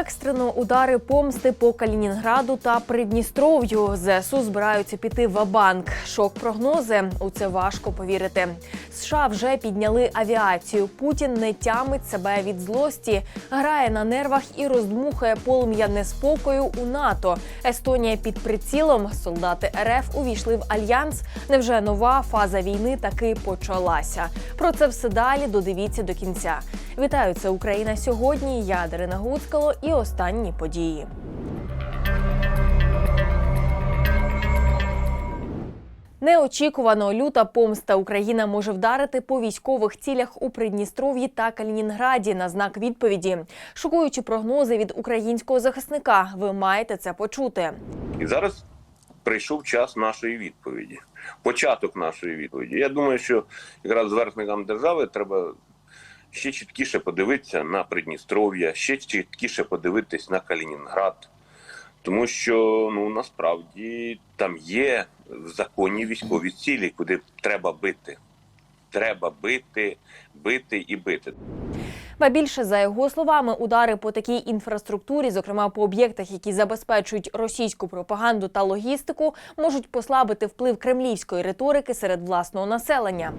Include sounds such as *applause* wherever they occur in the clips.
Екстрено удари помсти по Калінінграду та Придністров'ю. ЗСУ збираються піти в банк. Шок прогнози. У це важко повірити. США вже підняли авіацію. Путін не тямить себе від злості, грає на нервах і роздмухує полум'я неспокою у НАТО. Естонія під прицілом. Солдати РФ увійшли в альянс. Невже нова фаза війни таки почалася? Про це все далі. Додивіться до кінця. Вітаю, це Україна сьогодні. Я Дарина Гуцкало і останні події. Неочікувано люта помста Україна може вдарити по військових цілях у Придністров'ї та Калінінграді на знак відповіді. Шокуючі прогнози від українського захисника. Ви маєте це почути. І зараз прийшов час нашої відповіді, початок нашої відповіді. Я думаю, що якраз зверхникам держави треба ще чіткіше подивитися на Придністров'я, ще чіткіше подивитись на Калінінград. Тому що ну насправді там є в законі військові цілі, куди треба бити. Треба бити, бити і бити. Ба більше за його словами, удари по такій інфраструктурі, зокрема по об'єктах, які забезпечують російську пропаганду та логістику, можуть послабити вплив кремлівської риторики серед власного населення.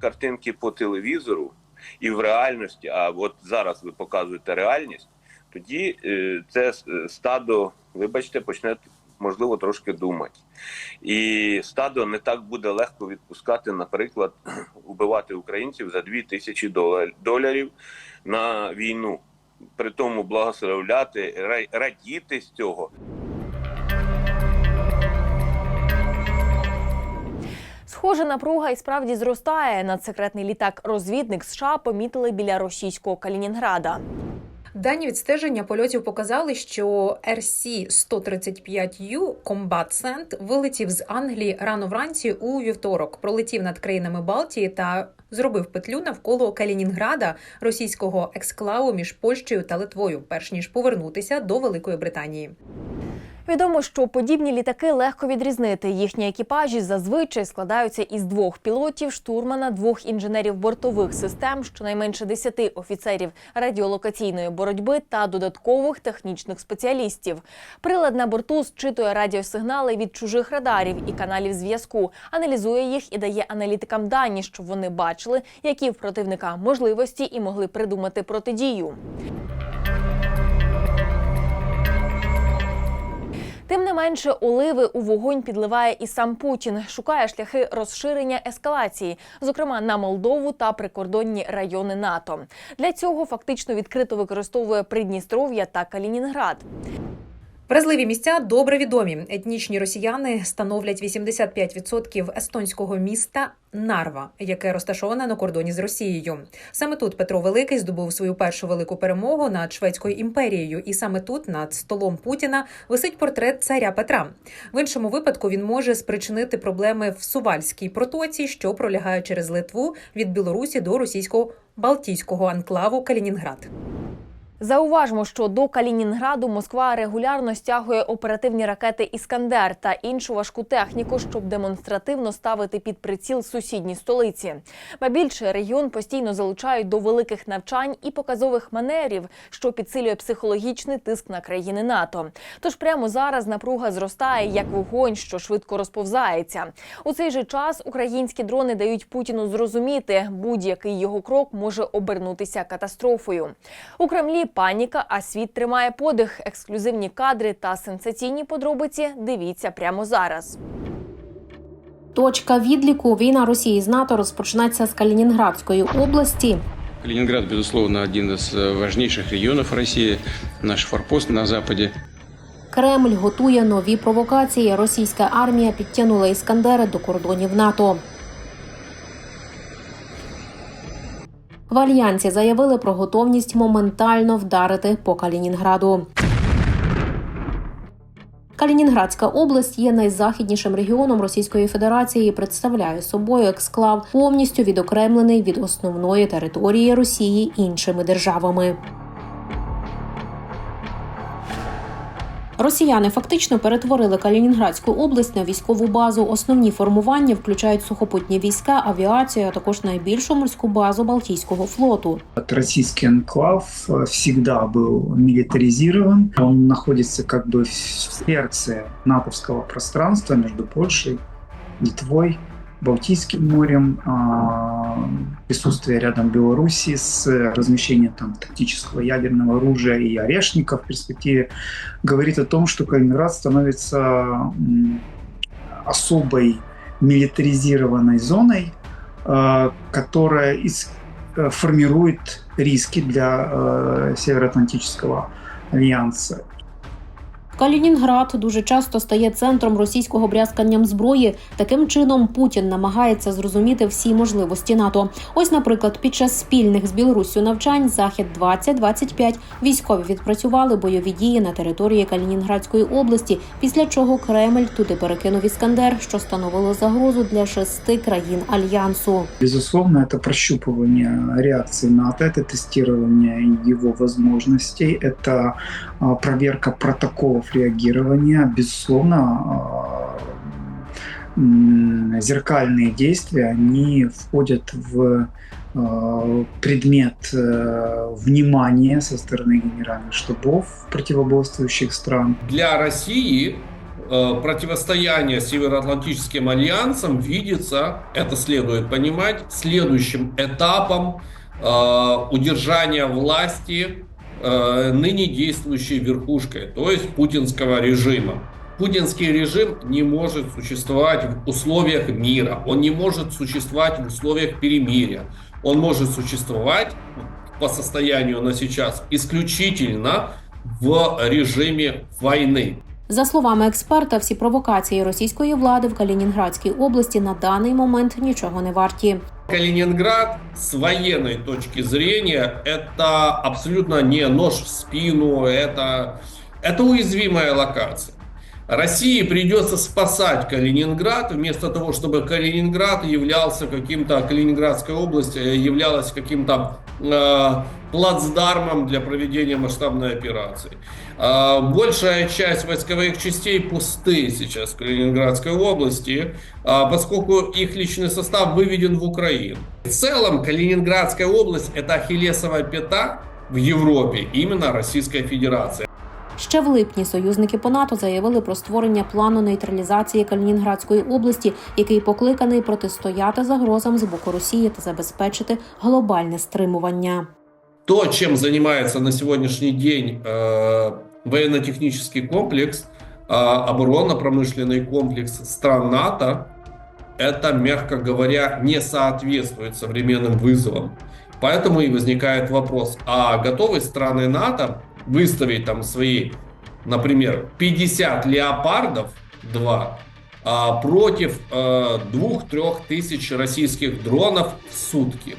Картинки по телевізору і в реальності. А от зараз ви показуєте реальність, тоді е, це е, стадо, вибачте, почне можливо трошки думати. І стадо не так буде легко відпускати, наприклад, *clears throat* убивати українців за 2 тисячі доларів на війну. При тому благословляти, ра- радіти з цього. Схоже, напруга і справді зростає. Надсекретний літак-розвідник США помітили біля російського Калінінграда. Дані відстеження польотів показали, що RC-135U Combat Sand вилетів з Англії рано вранці у вівторок, пролетів над країнами Балтії та зробив петлю навколо Калінінграда, російського ексклаву між Польщею та Литвою, перш ніж повернутися до Великої Британії. Відомо, що подібні літаки легко відрізнити. Їхні екіпажі зазвичай складаються із двох пілотів, штурмана, двох інженерів бортових систем, щонайменше десяти офіцерів радіолокаційної боротьби та додаткових технічних спеціалістів. Прилад на борту зчитує радіосигнали від чужих радарів і каналів зв'язку, аналізує їх і дає аналітикам дані, щоб вони бачили, які в противника можливості і могли придумати протидію. Менше, оливи у вогонь підливає і сам Путін, шукає шляхи розширення ескалації, зокрема на Молдову та прикордонні райони НАТО. Для цього фактично відкрито використовує Придністров'я та Калінінград. Вразливі місця добре відомі. Етнічні росіяни становлять 85% естонського міста Нарва, яке розташоване на кордоні з Росією. Саме тут Петро Великий здобув свою першу велику перемогу над Шведською імперією, і саме тут, над столом Путіна, висить портрет царя Петра. В іншому випадку він може спричинити проблеми в Сувальській протоці, що пролягає через Литву від Білорусі до російського Балтійського анклаву Калінінград. Зауважмо, що до Калінінграду Москва регулярно стягує оперативні ракети Іскандер та іншу важку техніку, щоб демонстративно ставити під приціл сусідні столиці. Ба більше регіон постійно залучають до великих навчань і показових манерів, що підсилює психологічний тиск на країни НАТО. Тож прямо зараз напруга зростає як вогонь, що швидко розповзається. У цей же час українські дрони дають Путіну зрозуміти, будь-який його крок може обернутися катастрофою. У Кремлі паніка, а світ тримає подих. Ексклюзивні кадри та сенсаційні подробиці. Дивіться прямо зараз. Точка відліку війна Росії з НАТО розпочнеться з Калінінградської області. Калининград, безусловно, один из э, важнейших регионов России, наш форпост на Западе. Кремль готує нові провокації. Російська армія підтягнула іскандери до кордонів НАТО. В альянсі заявили про готовність моментально вдарити по Калінінграду. Калінінградська область є найзахіднішим регіоном Російської Федерації. і Представляє собою ексклав, повністю відокремлений від основної території Росії іншими державами. Росіяни фактично перетворили Калінінградську область на військову базу. Основні формування включають сухопутні війська, авіацію, а також найбільшу морську базу Балтійського флоту. Вот Российский анклав э, всегда был милитаризирован. Он находится как бы в сердце натовского пространства между Польшей, Литвой, Балтийским морем, а, присутствие рядом Белоруссии с размещением там тактического ядерного оружия и орешника в перспективе говорит о том, что Калининград становится особой милитаризированной зоной, э, которая э, формирует риски для э, Североатлантического альянса. Калінінград дуже часто стає центром російського брязканням зброї. Таким чином Путін намагається зрозуміти всі можливості НАТО. Ось, наприклад, під час спільних з Білоруссю навчань захід 2025 військові відпрацювали бойові дії на території Калінінградської області. Після чого Кремль туди перекинув іскандер, що становило загрозу для шести країн альянсу. Безусловно, это прощупывание реакции НАТО, это тестирование его возможностей, это а, проверка реагирования. Безусловно, а, зеркальные действия, они входят в а, предмет э, внимания со стороны генеральных штабов противоборствующих стран. для России э, противостояние Североатлантическим альянсом видится, это следует понимать, следующим этапом э, удержания власти э, ныне действующей верхушкой, то есть путинского режима. Путинский режим не может существовать в условиях мира, он не может существовать в условиях перемирия, он может существовать по состоянию на сейчас исключительно в режиме войны. За словами експерта, всі провокації російської влади в Калінінградській області на даний момент нічого не варті. Калининград с военной точки зрения это абсолютно не нож в спину, это, это уязвимая локация. России придется спасать Калининград вместо того, чтобы Калининград являлся каким-то, Калининградская область э, являлась каким-то э, плацдармом для проведения масштабной операции. Э, большая часть войсковых частей пусты сейчас в Калининградской области, э, поскольку их личный состав выведен в Украину. В целом Калининградская область это ахиллесовая пята в Европе именно Российской Федерации. Ще в липні союзники по НАТО заявили про створення плану нейтралізації Калінінградської області, який покликаний протистояти загрозам з боку Росії та забезпечити глобальне стримування. То, чем занимается на сегодняшний день э, военно-технический комплекс, э, оборонно-промышленный комплекс стран НАТО, это, мягко говоря, не соответствует современным вызовам. Поэтому и возникает вопрос, а готовы страны НАТО выставить там свои, например, 50 леопардов 2 а, против э, 2-3 тысяч российских дронов в сутки?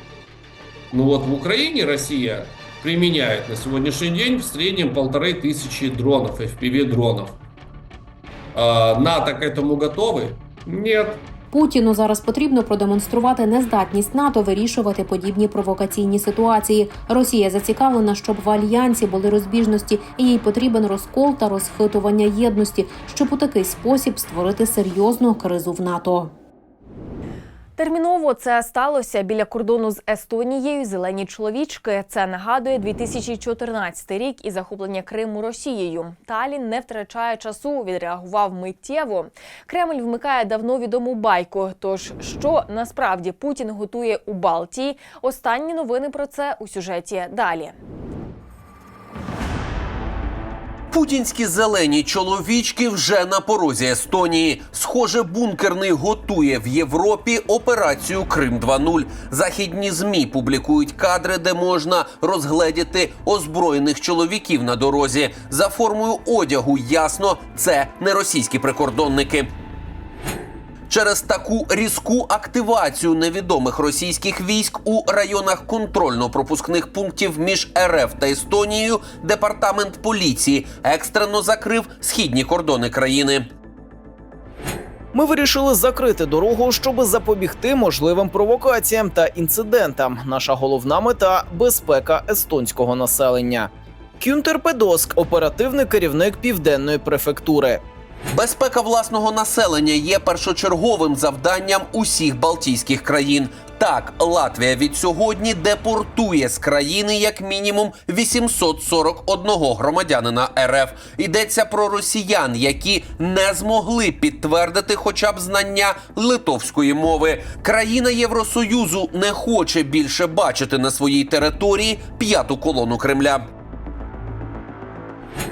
Ну вот в Украине Россия применяет на сегодняшний день в среднем полторы тысячи дронов, FPV-дронов. А, НАТО к этому готовы? Нет. Путіну зараз потрібно продемонструвати нездатність НАТО вирішувати подібні провокаційні ситуації. Росія зацікавлена, щоб в альянсі були розбіжності, і їй потрібен розкол та розхитування єдності, щоб у такий спосіб створити серйозну кризу в НАТО. Терміново це сталося біля кордону з Естонією. Зелені чоловічки. Це нагадує 2014 рік і захоплення Криму Росією. Талін не втрачає часу. Відреагував миттєво. Кремль вмикає давно відому байку. Тож що насправді Путін готує у Балтії? Останні новини про це у сюжеті далі. Путінські зелені чоловічки вже на порозі Естонії. Схоже, бункерний готує в Європі операцію Крим 2.0. Західні змі публікують кадри, де можна розгледіти озброєних чоловіків на дорозі. За формою одягу ясно, це не російські прикордонники. Через таку різку активацію невідомих російських військ у районах контрольно-пропускних пунктів між РФ та Естонією департамент поліції екстрено закрив східні кордони країни. Ми вирішили закрити дорогу, щоб запобігти можливим провокаціям та інцидентам. Наша головна мета безпека естонського населення. Кюнтер Педоск, оперативний керівник південної префектури. Безпека власного населення є першочерговим завданням усіх Балтійських країн. Так, Латвія від сьогодні депортує з країни як мінімум 841 громадянина РФ. Йдеться про росіян, які не змогли підтвердити хоча б знання литовської мови. Країна Євросоюзу не хоче більше бачити на своїй території п'яту колону Кремля.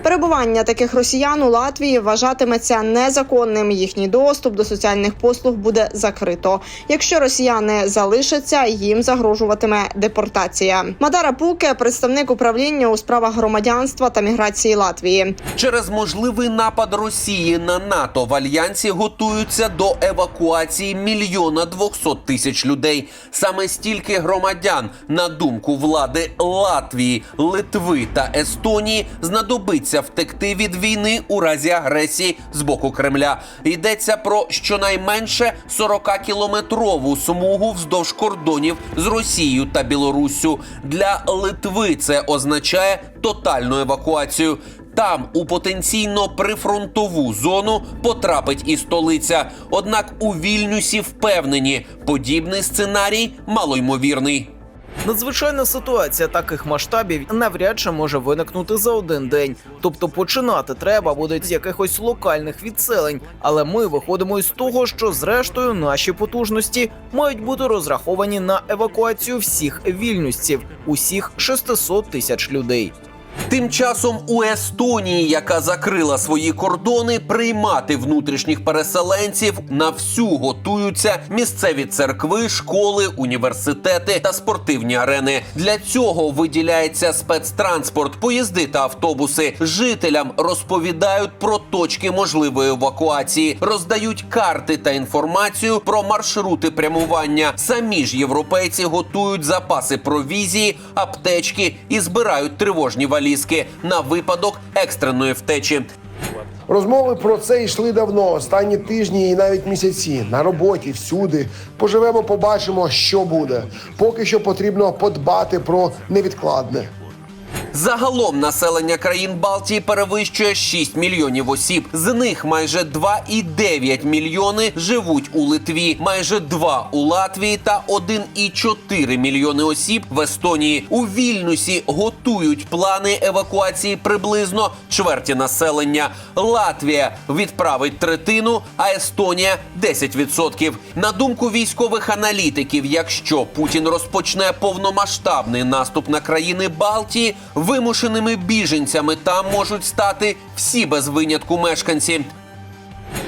Перебування таких росіян у Латвії вважатиметься незаконним. Їхній доступ до соціальних послуг буде закрито. Якщо росіяни залишаться, їм загрожуватиме депортація. Мадара Пуке, представник управління у справах громадянства та міграції Латвії. Через можливий напад Росії на НАТО в альянсі готуються до евакуації мільйона двохсот тисяч людей. Саме стільки громадян, на думку влади Латвії, Литви та Естонії, знадобиться втекти від війни у разі агресії з боку Кремля. Йдеться про щонайменше 40-кілометрову смугу вздовж кордонів з Росією та Білоруссю. Для Литви це означає тотальну евакуацію. Там у потенційно прифронтову зону потрапить і столиця. Однак у Вільнюсі впевнені, подібний сценарій малоймовірний. Надзвичайна ситуація таких масштабів навряд чи може виникнути за один день. Тобто починати треба буде з якихось локальних відселень. Але ми виходимо із того, що зрештою наші потужності мають бути розраховані на евакуацію всіх вільнюсців, усіх 600 тисяч людей. Тим часом у Естонії, яка закрила свої кордони, приймати внутрішніх переселенців на всю готуються місцеві церкви, школи, університети та спортивні арени. Для цього виділяється спецтранспорт, поїзди та автобуси. Жителям розповідають про точки можливої евакуації, роздають карти та інформацію про маршрути прямування. Самі ж європейці готують запаси провізії, аптечки і збирають тривожні валізки на випадок екстреної втечі. Розмови про це йшли давно, останні тижні і навіть місяці. На роботі, всюди. Поживемо, побачимо, що буде. Поки що потрібно подбати про невідкладне. Загалом населення країн Балтії перевищує 6 мільйонів осіб. З них майже 2,9 мільйони живуть у Литві, майже 2 у Латвії та 1,4 мільйони осіб в Естонії. У Вільнюсі готують плани евакуації приблизно чверті населення. Латвія відправить третину, а Естонія 10%. На думку військових аналітиків, якщо Путін розпочне повномасштабний наступ на країни Балтії, вимушеними біженцями там можуть стати всі без винятку мешканці.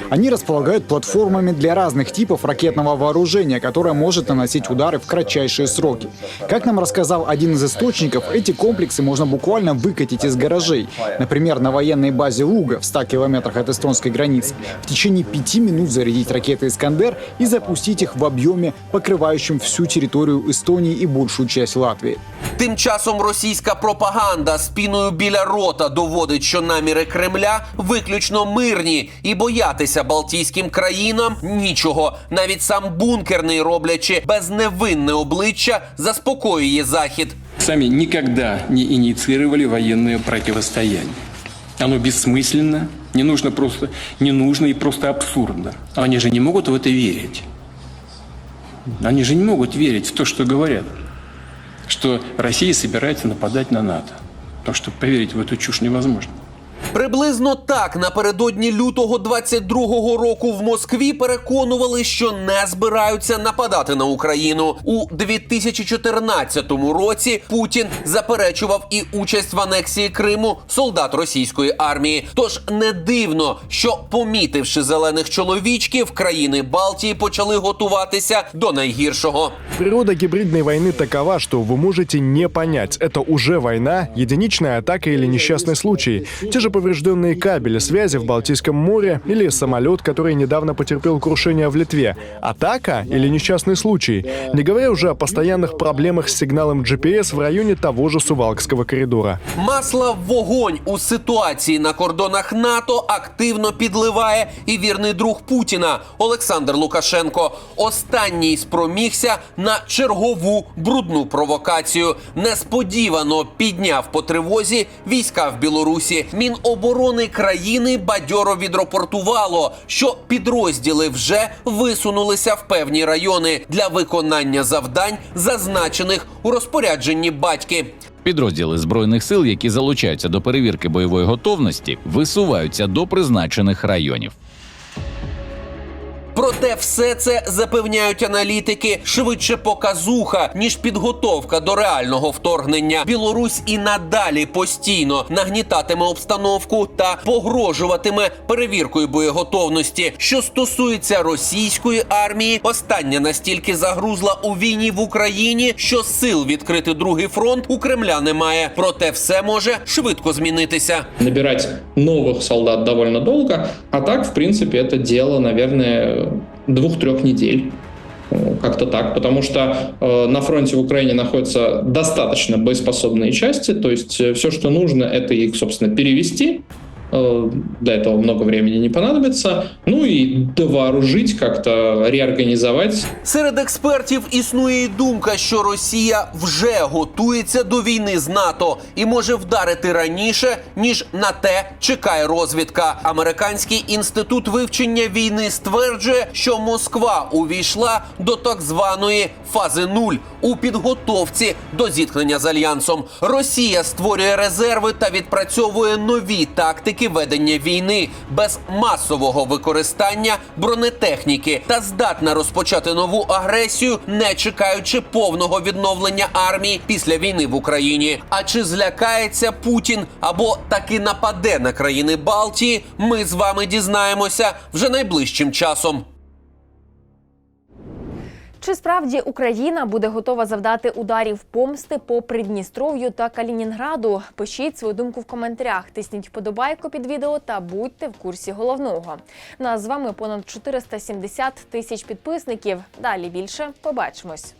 Они располагают платформами для разных типов ракетного вооружения, которое может наносить удары в кратчайшие сроки. Как нам рассказал один из источников, эти комплексы можно буквально выкатить из гаражей. Например, на военной базе Луга в 100 километрах от эстонской границы. В течение пяти минут зарядить ракеты «Искандер» и запустить их в объеме, покрывающем всю территорию Эстонии и большую часть Латвии. Тим часом російська пропаганда спіною біля рота доводить, що наміри Кремля виключно мирні і боятися Балтійським країнам нічого. Навіть сам бункерний, роблячи безневинне обличчя, заспокоює захід. Сами никогда не инициировали военное противостояние. Оно бессмысленно, не нужно просто, не нужно и просто абсурдно. Они же не могут в это верить. Они же не могут верить в то, что говорят. Что Россия собирается нападать на НАТО. Потому что поверить в эту чушь невозможно. Приблизно так напередодні лютого 22-го року в Москві переконували, що не збираються нападати на Україну. У 2014 році Путін заперечував і участь в анексії Криму солдат російської армії. Тож не дивно, що помітивши зелених чоловічків, країни Балтії почали готуватися до найгіршого. Природа гибридной войны такова, что вы можете не понять, это уже война, единичная атака или несчастный случай. Те же поврежденные кабели связи в Балтийском море или самолет, который недавно потерпел крушение в Литве. Атака или несчастный случай, не говоря уже о постоянных проблемах с сигналом GPS в районе того же Сувалкского коридора. Масла в вогонь у ситуації на кордонах НАТО активно підливає і вірний друг Путіна Олександр Лукашенко. Останній спромігся на чергову брудну провокацію. Несподівано підняв по тривозі війська в Білорусі. Міноборони країни бадьоро відрапортувало, що підрозділи вже висунулися в певні райони для виконання завдань, зазначених у розпорядженні батьки. Підрозділи збройних сил, які залучаються до перевірки бойової готовності, висуваються до призначених районів. Проте все це запевняють аналітики швидше показуха ніж підготовка до реального вторгнення. Білорусь і надалі постійно нагнітатиме обстановку та погрожуватиме перевіркою боєготовності. Що стосується російської армії, остання настільки загрузла у війні в Україні, що сил відкрити другий фронт у Кремля немає. Проте все може швидко змінитися. набирать новых солдат довольно долго, а так, в принципе, это дело, наверное, двух-трех недель. Э, Как-то так, потому что э, на фронте в Украине находятся достаточно боеспособные части, то есть все, что нужно, это их, собственно, перевести. Э, Для этого много времени не понадобится. Ну и довооружить, как-то реорганизовать Серед експертів існує і думка, що Росія вже готується до війни з НАТО і може вдарити раніше, ніж на те чекає розвідка. Американський інститут вивчення війни стверджує, що Москва увійшла до так званої фази нуль у підготовці до зіткнення з альянсом. Росія створює резерви та відпрацьовує нові тактики ведення війни без масового використання бронетехніки та здатна розпочати нову агресію, не чекаючи повного відновлення армії після війни в Україні. А чи злякається Путін або таки нападе на країни Балтії? Ми з вами дізнаємося вже найближчим часом. Чи справді Україна буде готова завдати ударів помсти по Придністров'ю та Калінінграду? Пишіть свою думку в коментарях, тисніть вподобайку під відео та будьте в курсі головного. Нас з вами понад 470 тисяч підписників. Далі більше побачимось.